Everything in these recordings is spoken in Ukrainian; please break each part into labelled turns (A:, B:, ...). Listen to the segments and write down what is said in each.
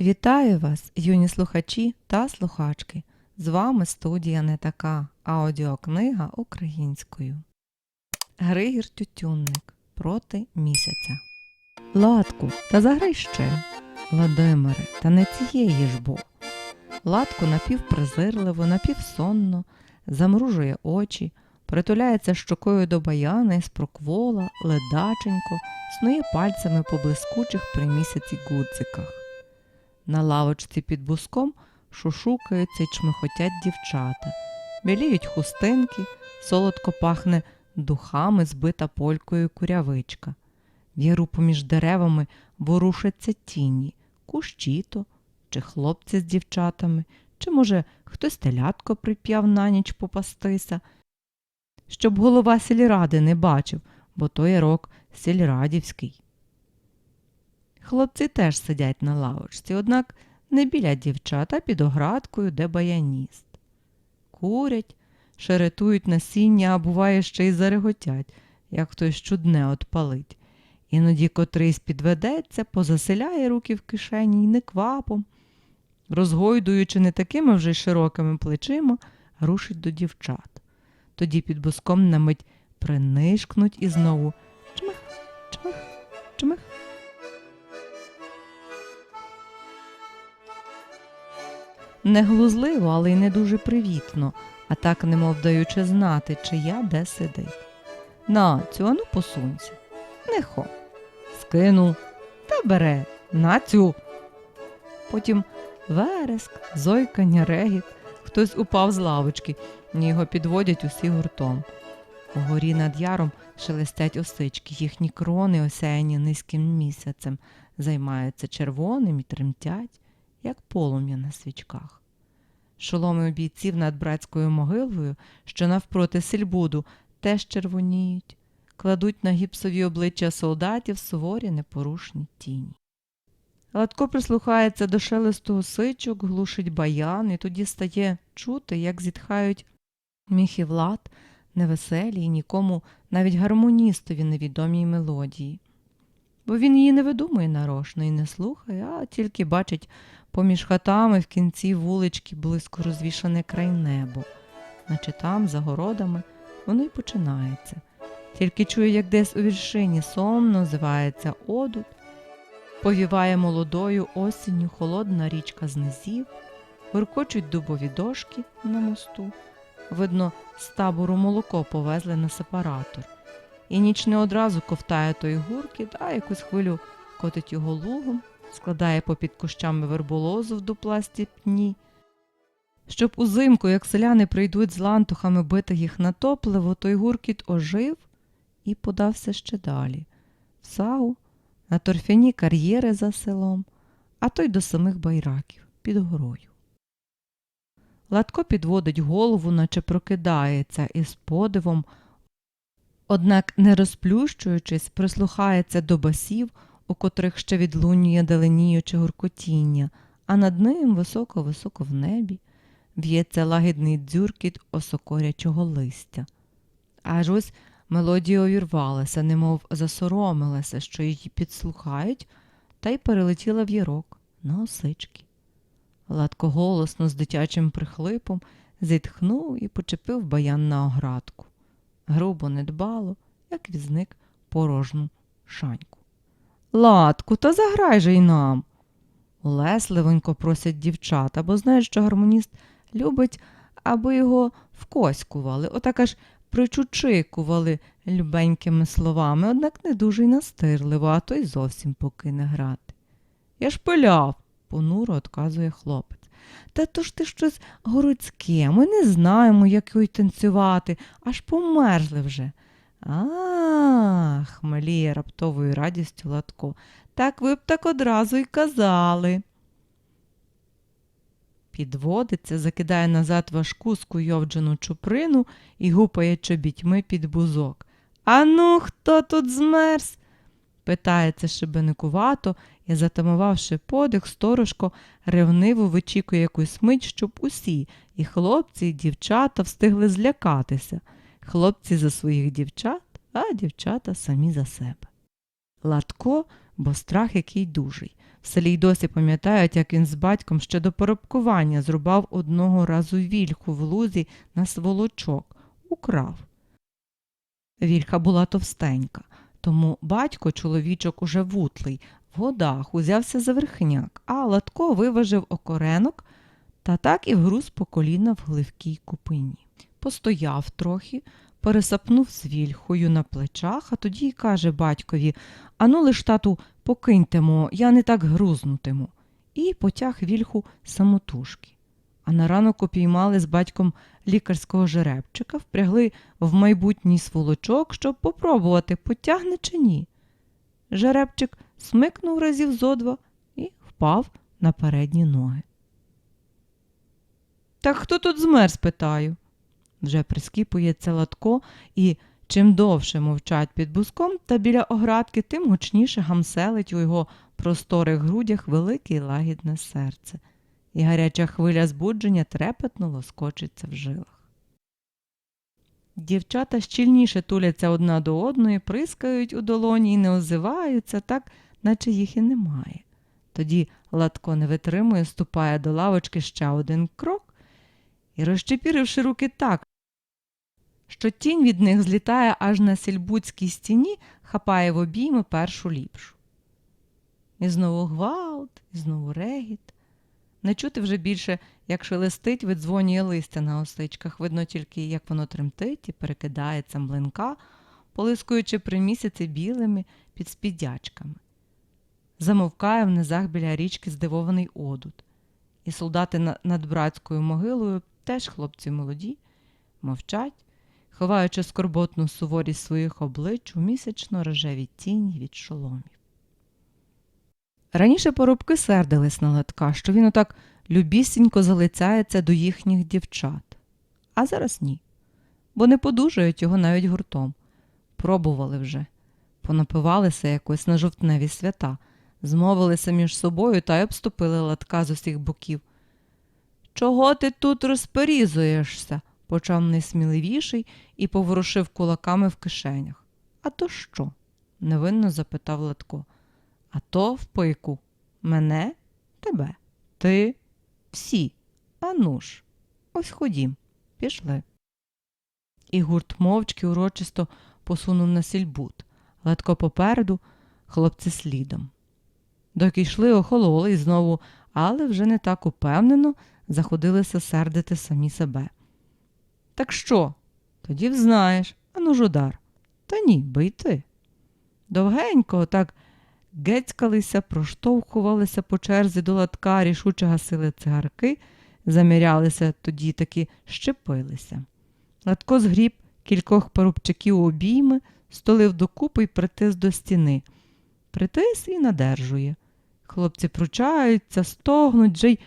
A: Вітаю вас, юні слухачі та слухачки. З вами студія не така аудіокнига українською. Григір Тютюнник проти місяця. Латку, та заграй ще. Владимире, та не цієї ж бо. Латку напівпрезирливо, напівсонно, замружує очі, притуляється щокою до баяни, спроквола, ледаченько, снує пальцями по блискучих при місяці гудзиках. На лавочці під буском шушукаються й чмихотять дівчата, біліють хустинки, солодко пахне духами збита полькою курявичка. В яру поміж деревами ворушаться тіні, кущі то, чи хлопці з дівчатами, чи, може, хтось телятко прип'яв на ніч попастися, щоб голова сільради не бачив, бо то ярок сільрадівський. Хлопці теж сидять на лавочці, однак не біля дівчат, а під оградкою, де баяніст. Курять, шеретують насіння, а буває ще й зареготять, як хтось чудне отпалить. Іноді котрийсь підведеться, позаселяє руки в кишені й неквапом, розгойдуючи не такими вже широкими плечима, рушить до дівчат. Тоді під буском на мить принишкнуть і знову чмих, чмих, чмих. Не глузливо, але й не дуже привітно, а так немов даючи знати, чия де сидить. На цю, ану посунься. Не хо. Скину та бере на цю. Потім вереск, зойкання, регіт. Хтось упав з лавочки, його підводять усі гуртом. Угорі над яром шелестять осички, їхні крони, осяяні низьким місяцем, займаються червоним і тремтять, як полум'я на свічках. Шоломи бійців над братською могилою, що навпроти сельбуду, теж червоніють, кладуть на гіпсові обличчя солдатів суворі непорушні тіні. Гладко прислухається до шелесту осичок, глушить баян, і тоді стає чути, як зітхають міхи влад, невеселі і нікому, навіть гармоністові невідомій мелодії. Бо він її не видумує нарошно і не слухає, а тільки бачить поміж хатами в кінці вулички близько розвішане край небо, наче там, за городами, воно й починається. Тільки чує, як десь у віршині сонно звається одут, повіває молодою осінню холодна річка з низів, гуркочуть дубові дошки на мосту. Видно, з табору молоко повезли на сепаратор. І ніч не одразу ковтає той гуркіт, а якусь хвилю котить його лугом, складає попід кущами верболозу в дупласті пні. Щоб узимку, як селяни прийдуть з лантухами бити їх на топливо, той гуркіт ожив і подався ще далі. В сагу, на торфяні кар'єри за селом, а то й до самих байраків під горою. Ладко підводить голову, наче прокидається, і з подивом, однак, не розплющуючись, прислухається до басів, у котрих ще відлунює даленіюче гуркотіння, а над ним високо-високо в небі в'ється лагідний дзюркіт осокорячого листя. Аж ось мелодія увірвалася, немов засоромилася, що її підслухають, та й перелетіла в ярок на осички. Ладко голосно з дитячим прихлипом зітхнув і почепив баян на оградку. Грубо недбало, як візник порожну шаньку. Ладку, та заграй же й нам. Улесливенько просять дівчата, бо знають, що гармоніст любить, аби його вкоськували, отак аж причучикували любенькими словами, однак не дуже й настирливо, а то й зовсім покине грати. Я ж пиляв, понуро отказує хлопець. Та то ж ти щось городське, ми не знаємо, як його й танцювати, аж померзли вже. А, хмеліє раптовою радістю Латко. Так ви б так одразу й казали. Підводиться, закидає назад важку скуйовджену чуприну і гупає чобітьми під бузок. Ану, хто тут змерз? питається шибеникувато і, затамувавши подих, сторожко ревниво вичікує якусь мить, щоб усі, і хлопці, і дівчата встигли злякатися. Хлопці за своїх дівчат, а дівчата самі за себе. Ладко, бо страх який дужий, В селі й досі пам'ятають, як він з батьком ще до поробкування зрубав одного разу вільху в лузі на сволочок, украв. Вільха була товстенька, тому батько, чоловічок уже вутлий, в годах узявся за верхняк, а Латко виважив окоренок та так і вгруз по коліна в гливкій купині. Постояв трохи, пересапнув з вільхою на плечах, а тоді й каже батькові Ану лиш, тату, покиньтемо, я не так грузнутиму. І потяг вільху самотужки. А на ранок опіймали з батьком лікарського жеребчика, впрягли в майбутній сволочок, щоб попробувати, потягне чи ні. Жеребчик смикнув разів зо два і впав на передні ноги. Так хто тут змерз, питаю. Вже прискіпується Латко, і чим довше мовчать під буском та біля оградки, тим гучніше гамселить у його просторих грудях велике й лагідне серце, і гаряча хвиля збудження трепетно лоскочиться в жилах. Дівчата щільніше туляться одна до одної, прискають у долоні і не озиваються, так, наче їх і немає. Тоді Латко не витримує, ступає до лавочки ще один крок і, розчепіривши руки так, що тінь від них злітає аж на сільбуцькій стіні, хапає в обійми першу ліпшу. І знову гвалт, і знову регіт. Не чути вже більше, як шелестить, видзвонює листя на осличках. Видно тільки, як воно тремтить і перекидається млинка, полискуючи при місяці білими підспідячками. Замовкає в низах біля річки здивований одут. І солдати над братською могилою, теж хлопці молоді, мовчать, ховаючи скорботну суворість своїх облич у місячно рожеві тіні від шоломів. Раніше поробки сердились на латка, що він отак любісінько залицяється до їхніх дівчат. А зараз ні, бо не подужають його навіть гуртом. Пробували вже, понапивалися якось на жовтневі свята, змовилися між собою та й обступили латка з усіх боків. Чого ти тут розперізуєшся? почав найсміливіший і поворушив кулаками в кишенях. А то що? невинно запитав Латко. А то в пику. Мене, тебе, ти, всі. А ну ж, ось ходім, пішли. І гурт мовчки урочисто посунув на сільбут. Латко попереду, хлопці слідом. Доки йшли, охололи і знову, але вже не так упевнено заходилися сердити самі себе. Так що? Тоді взнаєш, ану ж удар. Та ні, бий ти. Довгенько так гецькалися, проштовхувалися по черзі до латка, рішуче гасили цигарки, замірялися, тоді таки щепилися. Латко згріб кількох парубчаків у обійми, столив докупи й притис до стіни. Притис і надержує. Хлопці пручаються, стогнуть, вже й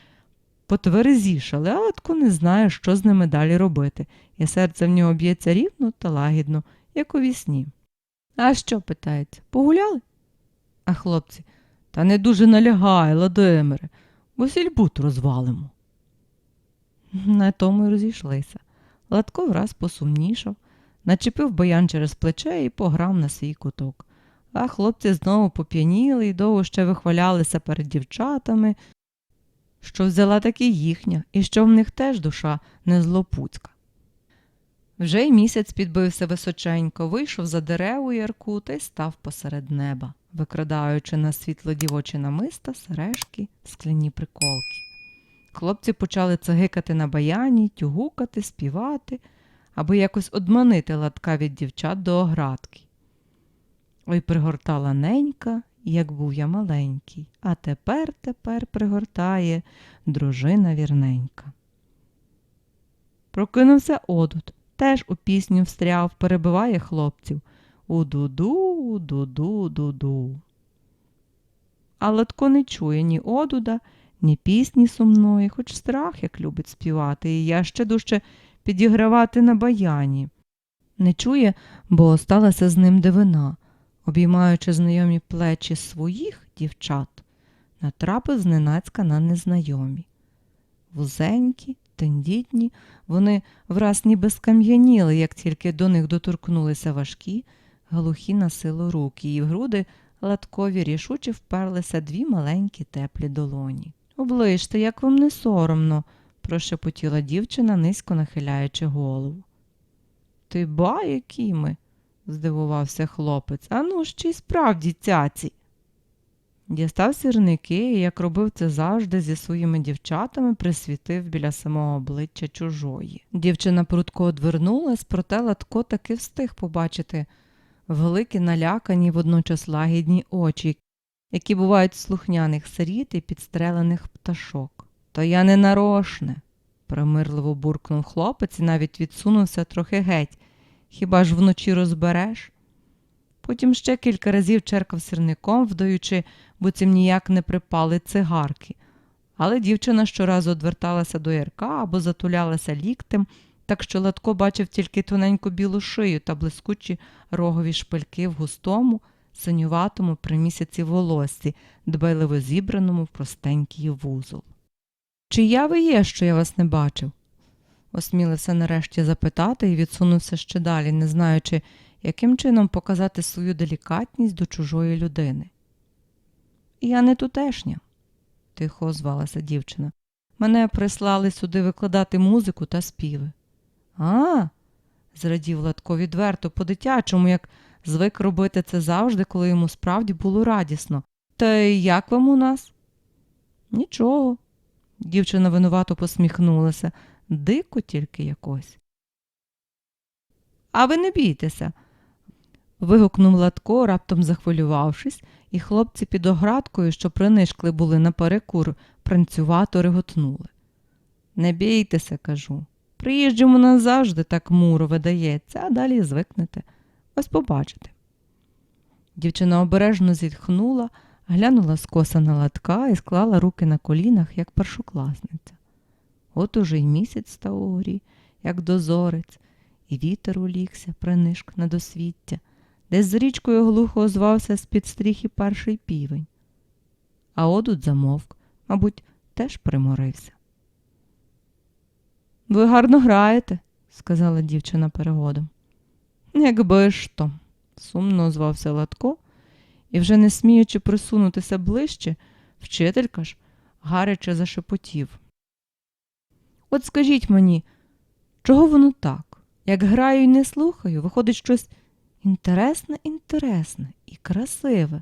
A: потверезішали, а Латко не знає, що з ними далі робити, і серце в нього б'ється рівно та лагідно, як у вісні. А що, питається, погуляли? А хлопці, та не дуже налягай, Владимире, бо сільбут розвалимо. На тому й розійшлися. Латко враз посумнішав, начепив баян через плече і пограв на свій куток. А хлопці знову поп'яніли і довго ще вихвалялися перед дівчатами, що взяла таки їхня, і що в них теж душа не злопуцька. Вже й місяць підбився височенько, вийшов за дереву ярку та й став посеред неба, викрадаючи на світло дівочі намиста, сережки, скляні приколки. Хлопці почали цегикати на баяні, тюгукати, співати, аби якось одманити латка від дівчат до оградки. Ой, пригортала ненька, як був я маленький, а тепер, тепер пригортає дружина вірненька. Прокинувся одут, теж у пісню встряв, перебиває хлопців. У-ду-ду, у-ду-ду, ду-ду. А Латко не чує ні одуда, ні пісні сумної, хоч страх як любить співати, і я ще дужче підігравати на баяні. Не чує, бо сталася з ним дивина, обіймаючи знайомі плечі своїх дівчат, натрапив зненацька на незнайомі. Вузенькі, тендітні, вони враз ніби скам'яніли, як тільки до них доторкнулися важкі, глухі на силу руки, і в груди Латкові рішуче вперлися дві маленькі теплі долоні. Оближте, як вам не соромно, прошепотіла дівчина, низько нахиляючи голову. Ти ба, які ми? Здивувався хлопець. А ну ж чи справді цяці. Дістав сірники і, як робив це завжди, зі своїми дівчатами присвітив біля самого обличчя чужої. Дівчина прудко одвернулась, проте Латко таки встиг побачити великі налякані водночас лагідні очі, які бувають слухняних сиріт і підстрелених пташок. То я не нарошне, примирливо буркнув хлопець і навіть відсунувся трохи геть. Хіба ж вночі розбереш? Потім ще кілька разів черкав сірником, вдаючи, буцім ніяк не припали цигарки. Але дівчина щоразу одверталася до ярка або затулялася ліктем, так що Латко бачив тільки тоненьку білу шию та блискучі рогові шпильки в густому, синюватому при місяці волоссі, дбайливо зібраному в простенький вузол. Чия ви є, що я вас не бачив? Осмілився нарешті запитати і відсунувся ще далі, не знаючи, яким чином показати свою делікатність до чужої людини. Я не тутешня, тихо озвалася дівчина. Мене прислали сюди викладати музику та співи. А, зрадів Латко відверто по-дитячому, як звик робити це завжди, коли йому справді було радісно. Та як вам у нас? Нічого. Дівчина винувато посміхнулася, дико тільки якось. А ви не бійтеся. вигукнув Латко, раптом захвилювавшись, і хлопці під оградкою, що принишкли були наперекур, пранцювато реготнули. Не бійтеся, кажу. Приїжджому нас завжди так муро видається, а далі звикнете. Ось побачите. Дівчина обережно зітхнула, глянула скоса на латка і склала руки на колінах, як першокласниця. От уже й місяць став угорі, як дозорець, і вітер улігся, принишк на досвіття, десь з річкою глухо озвався з-під стріхи перший півень. А одут замовк, мабуть, теж приморився. Ви гарно граєте, сказала дівчина перегодом. Якби ж то, сумно озвався Латко, і, вже не сміючи присунутися ближче, вчителька ж гаряче зашепотів. От скажіть мені, чого воно так? Як граю і не слухаю, виходить щось інтересне, інтересне і красиве,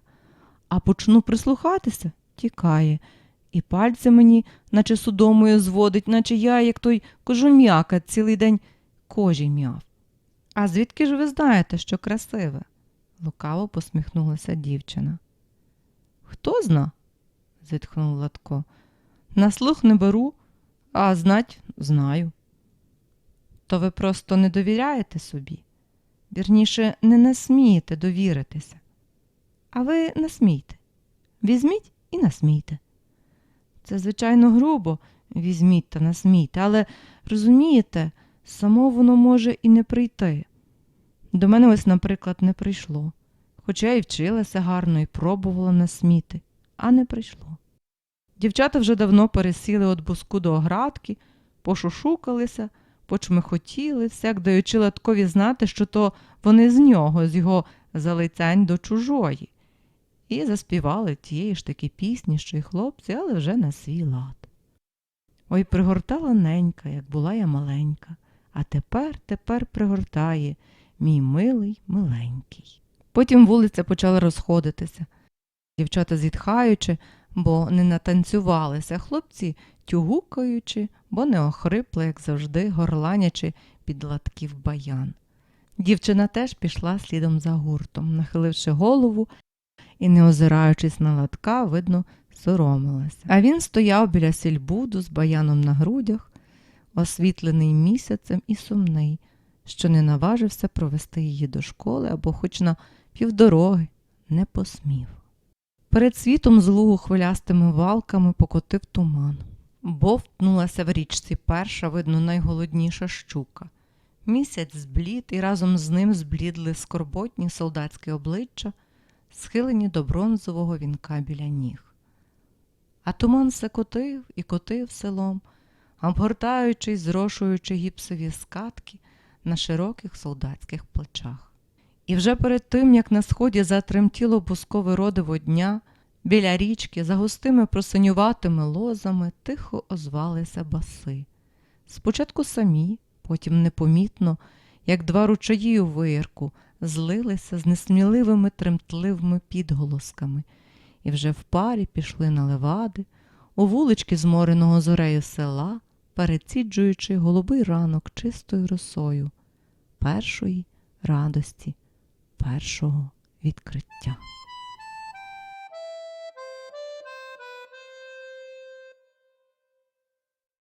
A: а почну прислухатися, тікає, і пальці мені, наче судомою зводить, наче я, як той кожум'яка, цілий день кожі м'яв. А звідки ж ви знаєте, що красиве? лукаво посміхнулася дівчина. Хто зна? зітхнув Латко. На слух не беру, а знать знаю. То ви просто не довіряєте собі, вірніше, не насмієте довіритися. А ви насмійте. Візьміть і насмійте. Це, звичайно, грубо візьміть та насмійте, але розумієте, само воно може і не прийти. До мене ось, наприклад, не прийшло, хоча я і вчилася гарно і пробувала насміти, а не прийшло. Дівчата вже давно пересіли від буску до оградки, пошушукалися, почмихотіли, всяк даючи латкові знати, що то вони з нього, з його залицянь до чужої, і заспівали тієї ж таки пісні, що й хлопці, але вже на свій лад. Ой, пригортала ненька, як була я маленька, а тепер, тепер пригортає мій милий миленький. Потім вулиця почала розходитися. Дівчата зітхаючи, бо не натанцювалися, хлопці тюгукаючи, бо не охрипли, як завжди, горланячи під латків баян. Дівчина теж пішла слідом за гуртом, нахиливши голову і, не озираючись на латка, видно, соромилася. А він стояв біля сільбуду з баяном на грудях, освітлений місяцем і сумний, що не наважився провести її до школи або хоч на півдороги не посмів. Перед світом з лугу хвилястими валками покотив туман. Бовтнулася в річці перша, видно, найголодніша щука. Місяць зблід, і разом з ним зблідли скорботні солдатські обличчя, схилені до бронзового вінка біля ніг. А туман все котив і котив селом, обгортаючись, зрошуючи гіпсові скатки на широких солдатських плечах. І вже перед тим, як на сході затремтіло бускове родиво дня, біля річки, за густими просинюватими лозами, тихо озвалися баси. Спочатку самі, потім непомітно, як два ручаї у вирку, злилися з несміливими тремтливими підголосками, і вже в парі пішли на левади, у вулички змореного зорею села, переціджуючи голубий ранок чистою росою, першої радості, першого відкриття.